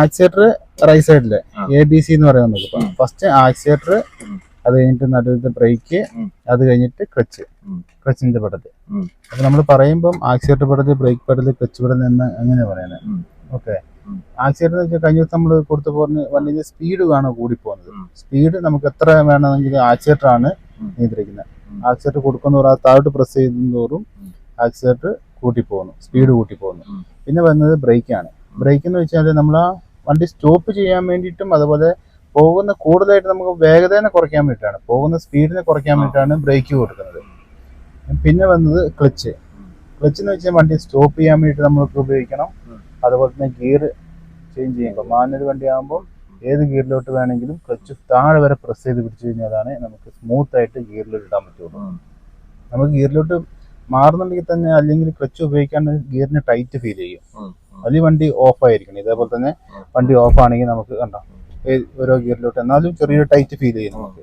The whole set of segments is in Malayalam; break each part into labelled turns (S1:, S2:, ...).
S1: ആക്സിലേറ്റർ റൈറ്റ്
S2: സൈഡിൽ
S1: എ ബി സി എന്ന് പറയുന്നത് നോക്കാം ഫസ്റ്റ് ആക്സിലേറ്റർ. അത് കഴിഞ്ഞിട്ട് നടുവിലത്തെ ബ്രേക്ക്. അത് കഴിഞ്ഞിട്ട് ക്ലച്ച്. ക്ലച്ചിന്റെ പടത്തിൽ.
S2: ഉം.
S1: അപ്പൊ നമ്മൾ പറയുമ്പോൾ ആക്സിലേറ്റർ പടത്തിൽ ബ്രേക്ക് പടത്തിൽ ക്ലച്ച് പടത്തിൽ എന്ന് അങ്ങനെ പറയുന്നത് ഓക്കെ. ആക്സിലേറ്റർ എന്ന് വെച്ചാൽ കഴിഞ്ഞ ദിവസം നമ്മൾ കൊടുത്തു പോകുന്ന വണ്ടിന്റെ സ്പീഡ് കാണും കൂടി പോകുന്നത് സ്പീഡ് നമുക്ക് എത്ര വേണമെങ്കിൽ ആക്സിലേറ്റർ ആണ് നിയന്ത്രിക്കുന്നത്. ആക്സിലേറ്റർ കൊടുക്കുന്ന ആ താഴോട്ട് പ്രസ് ചെയ്യുന്നതോറും
S2: ഉം.
S1: ആക്സിലേറ്റർ കൂട്ടി പോകുന്നു സ്പീഡ് കൂട്ടി പോകുന്നു പിന്നെ വരുന്നത് ബ്രേക്കാണ് ബ്രേക്ക് എന്ന് വെച്ചാൽ നമ്മൾ ആ വണ്ടി സ്റ്റോപ്പ് ചെയ്യാൻ വേണ്ടിയിട്ടും അതുപോലെ പോകുന്ന കൂടുതലായിട്ട് നമുക്ക് വേഗതനെ കുറയ്ക്കാൻ വേണ്ടിയിട്ടാണ്. പോകുന്ന സ്പീഡിനെ കുറയ്ക്കാൻ. വേണ്ടിയിട്ടാണ് ബ്രേക്ക് കൊടുക്കുന്നത്. പിന്നെ വന്നത് ക്ലച്ച്. ക്ലച്ച് എന്ന് വെച്ചാൽ വണ്ടി സ്റ്റോപ്പ് ചെയ്യാൻ വേണ്ടിയിട്ട് നമ്മൾക്ക് ഉപയോഗിക്കണം. അതുപോലെ തന്നെ ഗിയർ ചേഞ്ച് ചെയ്യുമ്പോൾ മാനുവൽ വണ്ടി ആകുമ്പോൾ ഏത് ഗിയറിലോട്ട് വേണമെങ്കിലും ക്ലച്ച് താഴെ വരെ പ്രസ് ചെയ്ത് പിടിച്ചു കഴിഞ്ഞാലാണ് നമുക്ക് സ്മൂത്ത് ആയിട്ട് ഗിയറിലോട്ട് ഇടാൻ പറ്റുള്ളൂ. നമുക്ക് ഗിയറിലോട്ട് മാറുന്നുണ്ടെങ്കിൽ തന്നെ അല്ലെങ്കിൽ ക്ലച്ച് ഉപയോഗിക്കാൻ ഗിയറിന് ടൈറ്റ് ഫീൽ ചെയ്യും.
S2: ഉം.
S1: വണ്ടി ഓഫ് ആയിരിക്കണം ഇതേപോലെ തന്നെ വണ്ടി ഓഫ് ആണെങ്കിൽ നമുക്ക് കണ്ടോ ഓരോ ഗിയറിലോട്ട് എന്നാലും ചെറിയൊരു ടൈറ്റ് ഫീൽ ചെയ്യും. നമുക്ക്.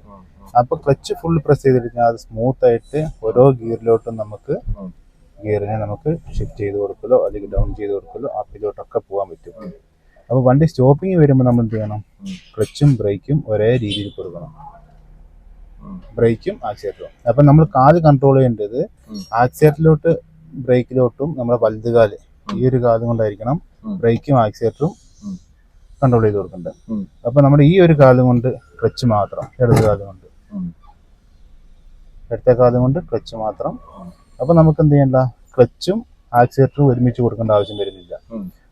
S1: അപ്പൊ ക്ലച്ച് ഫുൾ പ്രസ് ചെയ്തിട്ട് അത് സ്മൂത്ത് ആയിട്ട് ഓരോ ഗിയറിലോട്ടും നമുക്ക് ഗിയറിനെ നമുക്ക് ഷിഫ്റ്റ് ചെയ്ത് കൊടുക്കലോ അല്ലെങ്കിൽ ഡൗൺ ചെയ്ത് കൊടുക്കലോ അപ്പിലോട്ടൊക്കെ പോകാൻ പറ്റും.
S2: അപ്പോൾ
S1: അപ്പൊ വണ്ടി സ്റ്റോപ്പിംഗ് വരുമ്പോൾ നമ്മൾ എന്ത് ചെയ്യണം? ക്ലച്ചും ബ്രേക്കും ഒരേ രീതിയിൽ കൊടുക്കണം ബ്രേക്കും ആക്സിലേറ്ററും അപ്പൊ നമ്മൾ കാൽ കൺട്രോൾ ചെയ്യേണ്ടത്. ആക്സിലേറ്ററിലോട്ട് ബ്രേക്കിലോട്ടും നമ്മുടെ വലുതുകാൽ കാൽ ഈ ഒരു കാതും കൊണ്ടായിരിക്കണം ബ്രേക്കും ആക്സിലേറ്ററും കൺട്രോൾ ചെയ്ത് കൊടുക്കേണ്ടത്. അപ്പൊ നമ്മുടെ ഈ ഒരു കാലം കൊണ്ട് ക്ലച്ച് മാത്രം ഇടത് കാലം കൊണ്ട്. ഇടത്തെ കാലം കൊണ്ട് ക്ലച്ച് മാത്രം. അപ്പൊ നമുക്ക് എന്ത് ചെയ്യണ്ട? ക്ലച്ചും ആക്സിലേറ്ററും ഒരുമിച്ച് കൊടുക്കേണ്ട ആവശ്യം വരുന്നില്ല.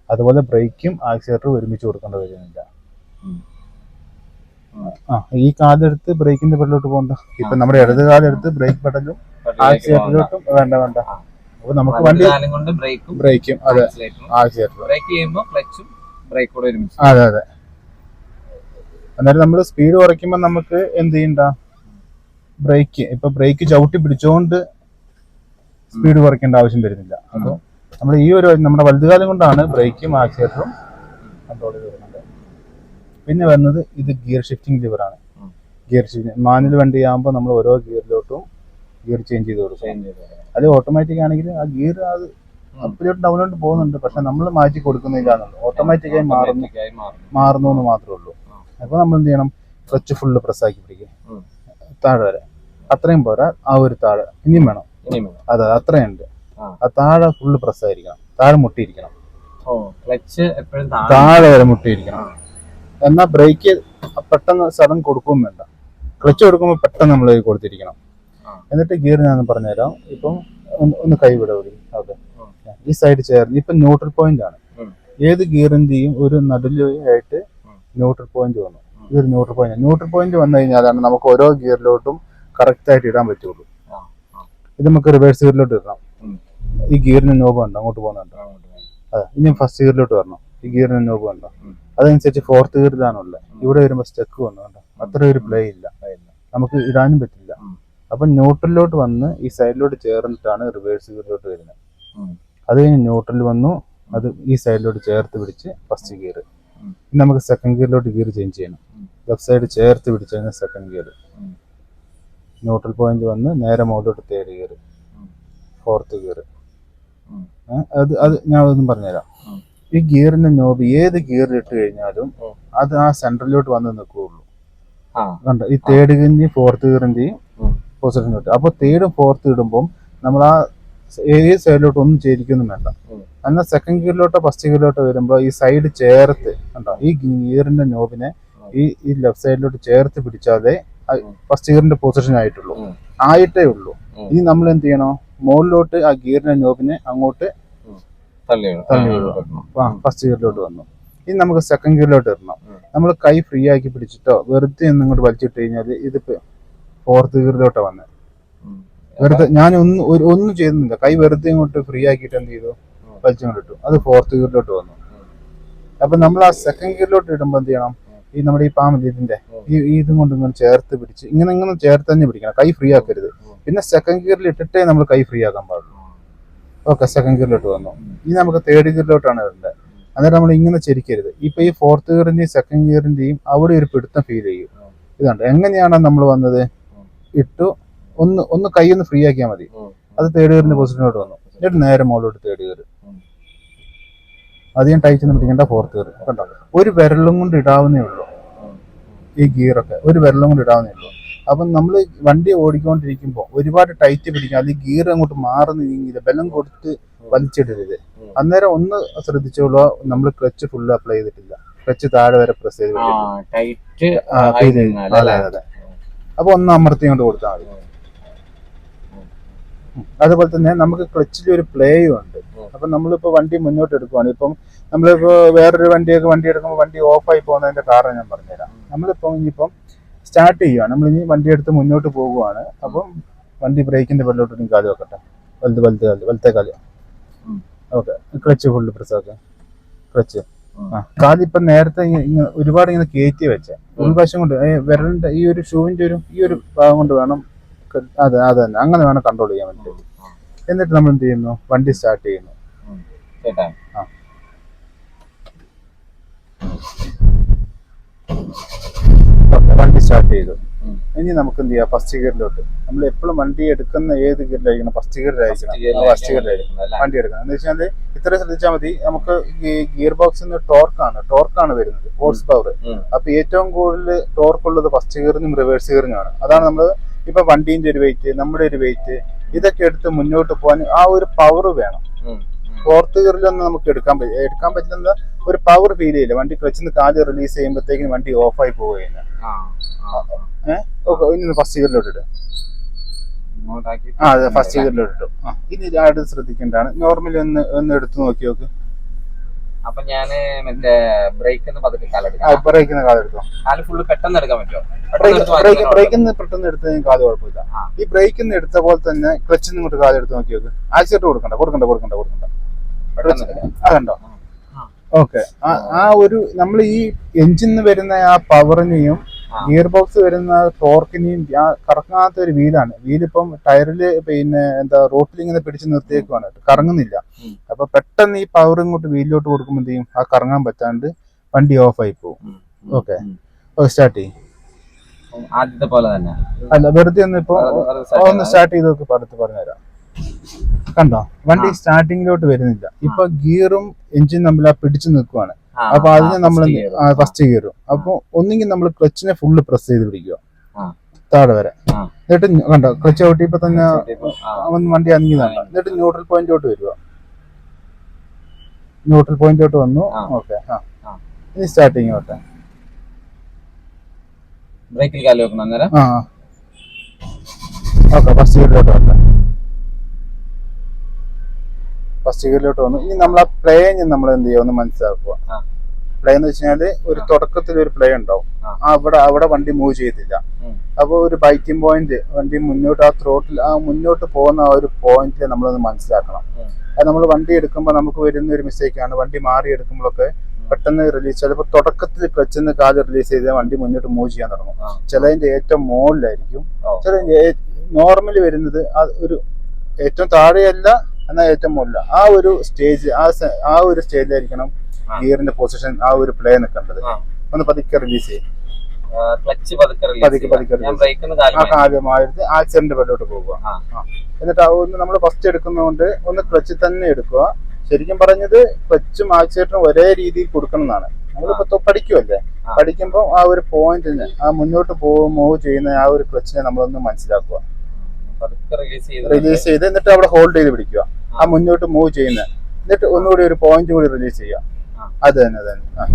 S1: അതുപോലെ ബ്രേക്കും ആക്സിലേറ്ററും ഒരുമിച്ച് കൊടുക്കേണ്ട വരുന്നില്ല. ആ ഈ കാലെടുത്ത് ബ്രേക്കിന്റെ പെടലോട്ട് പോകണ്ട. ഇപ്പൊ നമ്മുടെ ഇടത് കാലെടുത്ത് ബ്രേക്ക് പെടലും ആക്സിലേറ്ററിലോട്ടും വേണ്ട വേണ്ട. അപ്പൊ നമുക്ക് വണ്ടി
S2: കൊണ്ട് ബ്രേക്കും
S1: ബ്രേക്കും അതെ.
S2: ആക്സിലേറ്ററും. ബ്രേക്ക് ചെയ്യുമ്പോൾ ക്ലച്ചും ബ്രേക്ക് കൂടെ ഒരുമിച്ച്.
S1: അതെ അതെ. അന്നേരം നമ്മൾ സ്പീഡ് കുറയ്ക്കുമ്പോൾ നമുക്ക് എന്ത് ചെയ്യണ്ട? ബ്രേക്ക്. ഇപ്പൊ ബ്രേക്ക് ചവിട്ടി പിടിച്ചോണ്ട് സ്പീഡ് കുറയ്ക്കേണ്ട ആവശ്യം വരുന്നില്ല. അപ്പോൾ നമ്മൾ ഈ ഒരു നമ്മുടെ വലുതുകാലം കൊണ്ടാണ് ബ്രേക്കും ആക്സിലേറ്ററും കൺട്രോൾ ചെയ്ത് വരുന്നത്. പിന്നെ വരുന്നത് ഇത് ഗിയർ ഷിഫ്റ്റിംഗ് ലിവറാണ്.
S2: ആണ്
S1: ഗിയർ ഷിഫ്റ്റിംഗ് മാനുവൽ വണ്ടി ആകുമ്പോൾ നമ്മൾ ഓരോ ഗിയറിലോട്ടും ഗിയർ ചേഞ്ച് ചെയ്ത് കൊടുക്കും അത് ഓട്ടോമാറ്റിക് ആണെങ്കിൽ ആ ഗിയർ അത് അപ്പിലോട്ട് ഡൗണിലോട്ട് പോകുന്നുണ്ട്. പക്ഷെ നമ്മൾ മാറ്റി കൊടുക്കുന്നില്ല എന്നുള്ളൂ. ഓട്ടോമാറ്റിക്കായി മാറുന്നു.
S2: ആയി മാറുന്നു.
S1: മാറുന്നു എന്ന് മാത്രമേ ഉള്ളൂ.
S2: അപ്പൊ
S1: അപ്പോൾ നമ്മൾ എന്ത് ചെയ്യണം? ക്ലച്ച് ഫുള്ള് പ്രസ്സാക്കി പിടിക്കുക
S2: പിടിക്കും.
S1: താഴെ വരെ. അത്രയും പോരാ. ആ ഒരു താഴെ. ഇനിയും വേണം. അതെ അത്രയുണ്ട്.
S2: ആ.
S1: ആ താഴെ ഫുള്ള് പ്രസ്സായിരിക്കണം താഴെ മുട്ടിയിരിക്കണം.
S2: ക്ലച്ച് എപ്പോഴും താഴെ
S1: വരെ മുട്ടിയിരിക്കണം.
S2: എന്നാ
S1: എന്നാൽ ബ്രേക്ക് പെട്ടെന്ന് സഡൻ കൊടുക്കുകയും വേണ്ട. ക്ലച്ച് കൊടുക്കുമ്പോൾ പെട്ടെന്ന് നമ്മൾ കൊടുത്തിരിക്കണം. എന്നിട്ട് ഗിയർ ഞാൻ പറഞ്ഞുതരാം. ഇപ്പം ഒന്ന് ഒന്ന് കൈ വിട ഓക്കെ. ഈ സൈഡ് ചേർന്ന് ഇപ്പം ന്യൂട്രൽ പോയിന്റ് ആണ്. ഏത് ഗിയറിന്റെയും ഒരു നടുലായിട്ട്. ന്യൂട്രൽ പോയിന്റ് വന്നു. ഇതൊരു ന്യൂട്രൽ പോയിന്റ് ന്യൂട്രൽ പോയിന്റ് വന്നു കഴിഞ്ഞാലാണ് നമുക്ക് ഓരോ ഗിയറിലോട്ടും കറക്റ്റ് ആയിട്ട് ഇടാൻ പറ്റുള്ളൂ. ഇത് നമുക്ക് റിവേഴ്സ് ഗിയറിലോട്ട് ഇടണം. ഈ ഗിയറിന് നോബ് ഉണ്ട് അങ്ങോട്ട് പോകുന്നുണ്ട്? അതെ. ഇനി ഫസ്റ്റ് ഗിയറിലോട്ട് വരണം. ഈ ഗിയറിന് നോബ് ഉണ്ടോ. അതനുസരിച്ച് ഫോർത്ത് ഗിയറിലാണുള്ളത് ഇവിടെ വരുമ്പോൾ സ്റ്റെക്ക് വന്നുണ്ട് അത്ര ഒരു പ്ലേ ഇല്ല. നമുക്ക് ഇടാനും പറ്റില്ല. അപ്പം ന്യൂട്രലിലോട്ട് വന്ന് ഈ സൈഡിലോട്ട് ചേർന്നിട്ടാണ് റിവേഴ്സ് ഗിയറിലോട്ട് വരുന്നത്. അത് കഴിഞ്ഞ് ന്യൂട്രൽ വന്നു അത് ഈ സൈഡിലോട്ട് ചേർത്ത് പിടിച്ച് ഫസ്റ്റ് ഗിയർ നമുക്ക് സെക്കൻഡ് ഗിയറിലോട്ട് ഗിയർ ചേഞ്ച് ചെയ്യണം. ലെഫ്റ്റ് സൈഡ് ചേർത്ത് പിടിച്ച് കഴിഞ്ഞാൽ സെക്കൻഡ് ഗിയർ ന്യൂട്രൽ പോയിന്റ് വന്ന് നേരെ മുകളിലോട്ട് തേർഡ് ഗിയർ ഫോർത്ത് ഗിയർ അത് അത് ഞാൻ അതൊന്നും പറഞ്ഞുതരാം. ഈ ഗിയറിന്റെ നോബ് ഏത് ഗിയറിൽ ഇട്ട് കഴിഞ്ഞാലും അത് ആ സെൻട്രലിലോട്ട് വന്ന് നിൽക്കുകയുള്ളൂ. കണ്ടോ? ഈ തേർഡ് ഗിയറിന്റെയും ഫോർത്ത് ഗിയറിന്റെയും. പൊസിഷൻ കിട്ടും അപ്പോൾ തേർഡും ഫോർത്ത് ഇടുമ്പം നമ്മൾ ആ ഏത് സൈഡിലോട്ട് ഒന്നും ചേരിക്കൊന്നും വേണ്ട.
S2: അന്ന
S1: എന്നാൽ സെക്കൻഡ് ഗിയറിലോട്ടോ ഫസ്റ്റ് ഗിയറിലോട്ടോ വരുമ്പോൾ ഈ സൈഡ് ചേർത്ത് കണ്ടോ? ഈ ഗിയറിന്റെ നോബിനെ ഈ ഈ ലെഫ്റ്റ് സൈഡിലോട്ട് ചേർത്ത് പിടിച്ചാലേ ഫസ്റ്റ് ഗിയറിന്റെ പൊസിഷൻ ആയിട്ടുള്ളൂ. ആയിട്ടേ ഉള്ളൂ. ഇനി നമ്മൾ എന്ത് ചെയ്യണോ? മുകളിലോട്ട് ആ ഗിയറിന്റെ നോബിനെ അങ്ങോട്ട്.
S2: തള്ളി ആ,
S1: ഫസ്റ്റ് ഗിയറിലോട്ട് വന്നു. ഇനി നമുക്ക് സെക്കൻഡ് ഗിയറിലോട്ട് ഇടണം നമ്മൾ കൈ ഫ്രീ ആക്കി പിടിച്ചിട്ടോ വെറുതെ ഒന്നും ഇങ്ങോട്ട് വലിച്ചിട്ട് കഴിഞ്ഞാൽ ഇതിപ്പോ ഫോർത്ത് ഗിയറിലോട്ടാ വന്നത്. വെറുതെ ഞാൻ ഒന്നും ഒന്നും ചെയ്യുന്നില്ല കൈ വെറുതെ ഇങ്ങോട്ട് ഫ്രീ ആക്കിയിട്ട് എന്ത് ചെയ്തു?
S2: വലിച്ചിട്ടു
S1: വലിച്ചുകൊണ്ട് ഇട്ടു. അത് ഫോർത്ത് ഗിയറിലോട്ട് വന്നു. അപ്പൊ നമ്മൾ ആ സെക്കൻഡ് ഗിയറിലോട്ട് ഇടുമ്പോൾ എന്ത് ചെയ്യണം? ഈ നമ്മുടെ ഈ പാമ്പ് ഇതിന്റെ ഈ ഇതും കൊണ്ട് ഇങ്ങനെ ചേർത്ത് പിടിച്ച് ഇങ്ങനെ ഇങ്ങനെ ചേർത്ത് തന്നെ പിടിക്കണം. കൈ ഫ്രീ ആക്കരുത്. പിന്നെ സെക്കൻഡ് ഗിയറിൽ ഇട്ടിട്ടേ നമ്മൾ കൈ ഫ്രീ ആക്കാൻ പാടുള്ളൂ. ഓക്കെ സെക്കൻഡ് ഗിയറിലോട്ട് വന്നു. ഇനി നമുക്ക് തേർഡ് ഗിയറിലോട്ടാണ് വരേണ്ടത് അന്നേരം നമ്മൾ ഇങ്ങനെ ചരിക്കരുത്. ഇപ്പൊ ഈ ഫോർത്ത് ഗിയറിന്റെയും സെക്കൻഡ് ഗിയറിന്റെയും അവിടെ ഒരു പിടുത്തം ഫീൽ ചെയ്യും.
S2: ഇതാണ്
S1: ഇതുണ്ട് എങ്ങനെയാണ് നമ്മൾ വന്നത്? ഇട്ടു ഒന്ന് ഒന്ന് കൈ ഒന്ന് ഫ്രീ ആക്കിയാൽ മതി അത് തേർഡ് ഗിയറിന്റെ പൊസിഷനിലോട്ട് വന്നു. എന്നിട്ട് നേരെ മുകളിലോട്ട് തേർഡ് ഗിയർ. അധികം ടൈറ്റ് ഒന്നും പിടിക്കേണ്ട ഫോർത്ത് ഗിയർ കണ്ടോ? ഒരു വിരലും കൊണ്ട് ഇടാവുന്നേ ഉള്ളൂ. ഈ ഗിയറൊക്കെ ഒരു വിരലും കൊണ്ട് ഇടാവുന്നേ ഉള്ളൂ. അപ്പം നമ്മൾ വണ്ടി ഓടിക്കൊണ്ടിരിക്കുമ്പോൾ ഒരുപാട് ടൈറ്റ് പിടിക്കുക അത് ഗിയർ അങ്ങോട്ട് മാറുന്ന നീങ്ങിയില്ല ബലം കൊടുത്ത് വലിച്ചിടരുത്. അന്നേരം ഒന്ന് ശ്രദ്ധിച്ചോളൂ നമ്മൾ ക്ലച്ച് ഫുള്ള് അപ്ലൈ ചെയ്തിട്ടില്ല. ക്ലച്ച് താഴെ വരെ പ്രസ് ചെയ്ത്
S2: ടൈറ്റ്.
S1: അതെ അതെ. അപ്പൊ ഒന്ന് അമർത്തി കൊണ്ട് കൊടുത്താൽ മതി. അതുപോലെ തന്നെ നമുക്ക് ക്ലച്ചിൽ ഒരു പ്ലേയും ഉണ്ട്. അപ്പൊ നമ്മളിപ്പോ വണ്ടി മുന്നോട്ട് എടുക്കുവാണ്. ഇപ്പം നമ്മളിപ്പോ വേറൊരു വണ്ടിയൊക്കെ വണ്ടി എടുക്കുമ്പോൾ വണ്ടി ഓഫായി പോകുന്നതിന്റെ കാരണം ഞാൻ പറഞ്ഞുതരാം. നമ്മളിപ്പം ഇനിയിപ്പം സ്റ്റാർട്ട് ചെയ്യുകയാണ് നമ്മൾ ഇനി വണ്ടി എടുത്ത് മുന്നോട്ട് പോകുവാണ്. അപ്പം വണ്ടി ബ്രേക്കിന്റെ വെള്ളോട്ട് കാൽ വെക്കട്ടെ. വലുത് വലുത് കാൽ വലത്തെ
S2: കാൽ.
S1: ഓക്കെ ക്ലച്ച് ഫുള്ള് പ്രസ് ആക്കുക ക്ലച്ച്. കാലിപ്പം നേരത്തെ ഒരുപാട് ഇങ്ങനെ കയറ്റി വെച്ച. ഉൾവശം കൊണ്ട് വിരലിന്റെ ഈ ഒരു ഷൂവിന്റെ ഒരു ഈ ഒരു ഭാഗം കൊണ്ട് വേണം അതെ അതെ തന്നെ. അങ്ങനെ വേണം കൺട്രോൾ ചെയ്യാൻ വേണ്ടി എന്നിട്ട് നമ്മൾ എന്ത് ചെയ്യുന്നു? വണ്ടി സ്റ്റാർട്ട് ചെയ്യുന്നു. ആ. സ്റ്റാർട്ട് ചെയ്തു. ഇനി നമുക്ക് എന്ത് ചെയ്യാം? ഫസ്റ്റ് ഗിയറിലോട്ട് നമ്മൾ എപ്പോഴും വണ്ടി എടുക്കുന്ന ഏത് ഗിയറിലായിരിക്കണം ഫസ്റ്റ് ഗിയറിലായിരിക്കണം ഫസ്റ്റ് ഗിയറിലായിരിക്കണം വണ്ടി എടുക്കണം. എന്ന് വെച്ചാൽ ഇത്ര ശ്രദ്ധിച്ചാൽ മതി. നമുക്ക് ഗിയർ ബോക്സിൽ ടോർക്കാണ് ടോർക്കാണ് വരുന്നത്. Horsepower. അപ്പൊ ഏറ്റവും കൂടുതൽ ടോർക്ക് ഉള്ളത് ഫസ്റ്റ് ഗിയറിനും റിവേഴ്സ് ഗിയറിനുമാണ് അതാണ് നമ്മൾ ഇപ്പൊ വണ്ടീന്റെ ഒരു വെയിറ്റ് നമ്മുടെ ഒരു വെയിറ്റ് ഇതൊക്കെ എടുത്ത് മുന്നോട്ട് പോകാൻ ആ ഒരു പവർ വേണം. ഫോർത്ത് ഗിയറിലൊന്നും നമുക്ക് എടുക്കാൻ പറ്റില്ല എടുക്കാൻ പറ്റുന്ന ഒരു പവർ ഫീൽ ചെയ്യില്ല. വണ്ടി ക്ലച്ചിൽ നിന്ന് കാൽ റിലീസ് ചെയ്യുമ്പോഴത്തേക്കും വണ്ടി ഓഫായി പോവുകയാണ്. ഇനി ഫസ്റ്റ് ഇയറിലോട്ട് ഇടും. ആ അതെ ഫസ്റ്റ് ഇയറിലോട്ട് ഇട്ടു. ഇനി അടുത്ത് ശ്രദ്ധിക്കേണ്ടതാണ്. നോർമലി ഒന്ന് ഒന്ന് എടുത്തു നോക്കി നോക്ക്.
S2: അപ്പൊ ഞാൻ മറ്റേ ബ്രേക്ക് ഒന്ന് പതുക്കെ കാലെടുക്കാം
S1: ബ്രേക്കിന് കാൽ എടുത്തോ
S2: കാൽ ഫുള്ള് പെട്ടെന്ന് എടുക്കാൻ പറ്റുമോ?
S1: ബ്രേക്ക്
S2: പെട്ടെന്ന്
S1: ബ്രേക്ക്
S2: എടുത്ത്
S1: ബ്രേക്കിൽ പെട്ടെന്ന് എടുത്ത് കാൽ കുഴപ്പമില്ല. ഈ ബ്രേക്ക് നിന്ന് എടുത്ത പോലെ തന്നെ ക്ലച്ചിൽ നിന്ന് ഇങ്ങോട്ട് കാൽ എടുത്ത് നോക്കി നോക്ക്. ആക്സിഡന്റ് കൊടുക്കണ്ട കൊടുക്കണ്ട കൊടുക്കണ്ട കൊടുക്കണ്ട. അതുണ്ടോ. ഓക്കെ ആ. ഒരു നമ്മൾ ഈ എഞ്ചിന്ന് വരുന്ന ആ പവറിനെയും. ഗിയർ ബോക്സ് വരുന്ന ടോർക്കിനെയും കറങ്ങാത്ത ഒരു വീലാണ് വീലിപ്പം ടയറിൽ പിന്നെ എന്താ റോട്ടിൽ ഇങ്ങനെ പിടിച്ച് നിർത്തിയേക്കുവാണ്. കറങ്ങുന്നില്ല. അപ്പൊ പെട്ടെന്ന് ഈ പവർ ഇങ്ങോട്ട് വീലിലോട്ട് കൊടുക്കുമ്പോൾ എന്ത് ചെയ്യും? ആ കറങ്ങാൻ പറ്റാണ്ട് വണ്ടി ഓഫ് ആയി പോകും. ഓക്കെ. സ്റ്റാർട്ട് ചെയ്യും.
S2: ആദ്യത്തെ പോലെ തന്നെ.
S1: അല്ല വെറുതെ ഒന്ന് ഇപ്പൊ ഒന്ന് സ്റ്റാർട്ട് ചെയ്ത് നോക്കി പറഞ്ഞു പറഞ്ഞുതരാം. കണ്ടോ? വണ്ടി. സ്റ്റാർട്ടിങ്ങിലോട്ട് വരുന്നില്ല. ഇപ്പൊ ഗിയറും എഞ്ചിനും തമ്മിൽ ആ പിടിച്ചു നിൽക്കുവാണ്. അപ്പൊ അതിനെ നമ്മൾ ഫസ്റ്റ് കയറും. അപ്പൊ ഒന്നെങ്കിൽ നമ്മൾ ക്ലച്ചിനെ ഫുള്ള് പ്രസ് ചെയ്ത് പിടിക്കുക. താഴെ വരെ. എന്നിട്ട് കണ്ടോ ക്ലച്ച് ഔട്ടിയപ്പോ തന്നെ
S2: ഇപ്പൊ, തന്നെ
S1: അവൻ വണ്ടി അനങ്ങിയതാണ് എന്നിട്ട് ന്യൂട്രൽ പോയിന്റിലോട്ട് വരിക. ന്യൂട്രൽ പോയിന്റിലോട്ട് വന്നു.
S2: ആ.
S1: ഓക്കെ ആ.
S2: ആ.
S1: ഇനി സ്റ്റാർട്ടിങ് ഓട്ടെ
S2: ബ്രേക്കിൽ കാൽ വെക്കണം അന്നേരം.
S1: ആ ഓക്കെ ഫസ്റ്റ് ഗിയറിലോട്ട് വരട്ടെ. ഫസ്റ്റ് ഗിയറിലോട്ട് വന്നു. ഇനി നമ്മൾ ആ പ്ലേയിങ് നമ്മൾ എന്ത് ചെയ്യുക ഒന്ന് മനസ്സിലാക്കുക പ്ലേ എന്ന് വെച്ചാൽ ഒരു തുടക്കത്തിൽ ഒരു പ്ലേ ഉണ്ടാവും. അവിടെ അവിടെ വണ്ടി മൂവ് ചെയ്തില്ല. അപ്പോൾ ഒരു ബൈക്കിംഗ് പോയിന്റ് വണ്ടി മുന്നോട്ട് ആ ത്രോട്ടിൽ ആ മുന്നോട്ട് പോകുന്ന ആ ഒരു പോയിന്റിൽ നമ്മളൊന്ന് മനസ്സിലാക്കണം. അത് നമ്മൾ വണ്ടി എടുക്കുമ്പോൾ നമുക്ക് വരുന്ന ഒരു മിസ്റ്റേക്കാണ് വണ്ടി മാറി എടുക്കുമ്പോഴൊക്കെ പെട്ടെന്ന് റിലീസ് ചിലപ്പോൾ തുടക്കത്തിൽ ക്ലച്ചിൽ നിന്ന് കാൽ റിലീസ് ചെയ്താൽ വണ്ടി മുന്നോട്ട് മൂവ് ചെയ്യാൻ തുടങ്ങും. ചിലതിന്റെ ഏറ്റവും മുകളിലായിരിക്കും ചില നോർമലി വരുന്നത് ആ ഒരു ഏറ്റവും താഴെയല്ല എന്നാൽ ഏറ്റവും മുകളിൽ ആ ഒരു സ്റ്റേജ് ആ ആ ഒരു സ്റ്റേജിലായിരിക്കണം. ഗിയറിന്റെ പൊസിഷൻ ആ ഒരു പ്ലേ നിൽക്കേണ്ടത്. ഒന്ന് പതുക്കെ റിലീസ് ചെയ്യും.
S2: ക്ലച്ച് പതുക്കെ
S1: പതുക്കെ ആ. കാലമായിട്ട് ആക്സിഡന്റ് വെള്ളോട്ട് പോകുക. എന്നിട്ട് ഒന്ന് നമ്മൾ ഫസ്റ്റ് എടുക്കുന്നതുകൊണ്ട് ഒന്ന് ക്ലച്ച് തന്നെ എടുക്കുക. ശരിക്കും പറഞ്ഞത് ക്ലച്ചും ആക്സിഡന്റും ഒരേ രീതിയിൽ കൊടുക്കണം എന്നാണ് നമ്മളിപ്പോ പഠിക്കുമല്ലേ. പഠിക്കുമ്പോൾ ആ. ഒരു പോയിന്റിന് ആ മുന്നോട്ട് പോകും മൂവ് ചെയ്യുന്ന ആ ഒരു ക്ലച്ചിനെ നമ്മളൊന്ന് മനസ്സിലാക്കുക.
S2: പതുക്കെ റിലീസ് ചെയ്ത്
S1: റിലീസ് ചെയ്ത് എന്നിട്ട് അവിടെ ഹോൾഡ് ചെയ്ത് പിടിക്കുക. ആ മുന്നോട്ട് മൂവ് ചെയ്യുന്നത് എന്നിട്ട് ഒന്നുകൂടി ഒരു പോയിന്റ് കൂടി റിലീസ് ചെയ്യുക. അത് തന്നെ അത് തന്നെ ആ.